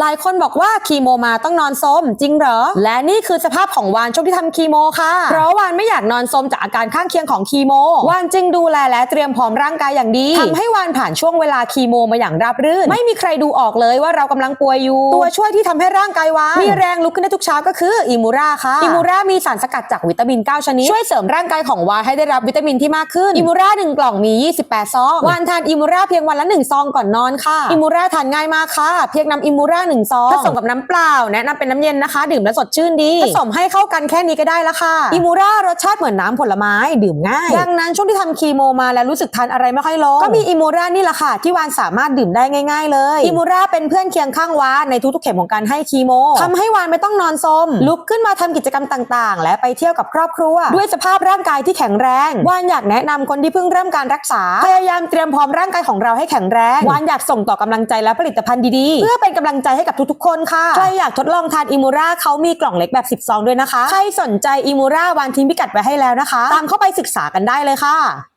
หลายคนบอกว่าคีโมมาต้องนอนซมจริงเหรอ และนี่คือสภาพของวานช่วงที่ทำคีโมค่ะ เพราะวานไม่อยากนอนซมจากอาการข้างเคียงของคีโม วานจึงดูแลและเตรียมพร้อมร่างกายอย่างดีทำให้วานผ่านช่วงเวลาคีโมมาอย่างราบรื่น ไม่มีใครดูออกเลยว่าเรากำลังป่วยอยู่ ตัวช่วยที่ทำให้ร่างกายวานมีแรงลุกขึ้นได้ทุกเช้าก็คืออิมูราค่ะอิมูรามีสารสกัดจากวิตามิน 9 ชนิด ช่วยเสริมร่างกายของวานให้ได้รับวิตามินที่มากขึ้นอิมูราหนึ่งกล่องมี 28 ซองวานทานอิมูราเพียงวันละหนึ่งซองก่อนนอนค่ะอิมูราทานง่ายมากค่ะ เพียงนำอิมูราหนึ่งซองผสมกับน้ำเปล่าแนะนำเป็นน้ำเย็นนะคะ ดื่มแล้วสดชื่นดีผสมให้เข้ากันแค่นี้ก็ได้ละค่ะอิมูรารสชาติเหมือนน้ำผลไม้ดื่มง่ายดังนั้นช่วงที่ทำคีโมมาแล้วรู้สึกทานอะไรไม่ค่อยลงก็มีอิมูรานี่แหละค่ะ ที่วานสามารถดื่มได้ง่าย ๆ เลยอิมูราเป็นเพื่อนเคียงข้างวานในทุกๆเข็มของการให้คีโมทำให้วานไม่ต้องนอนซมลุกขึ้นมาทำกิจกรรมต่างๆ และไปเที่ยวกับครอบครัว ด้วยสภาพร่างกายที่แข็งแรงวานอยากแนะนำคนที่เพิ่งเริ่มการรักษาพยายามเตรียมพร้อมร่างกายของเราให้แข็งแรงวานอยากส่งต่อกำลังใจและผลิตภัณฑ์ดีๆ เพื่อเป็นกำลังใจให้กับทุกๆคนค่ะ ใครอยากทดลองทานอิมูราเขามีกล่องเล็กแบบ10ซองด้วยนะคะ ใครสนใจอิมูราวานทิ้งพิกัดไว้ให้แล้วนะคะ ตามเข้าไปศึกษากันได้เลยค่ะ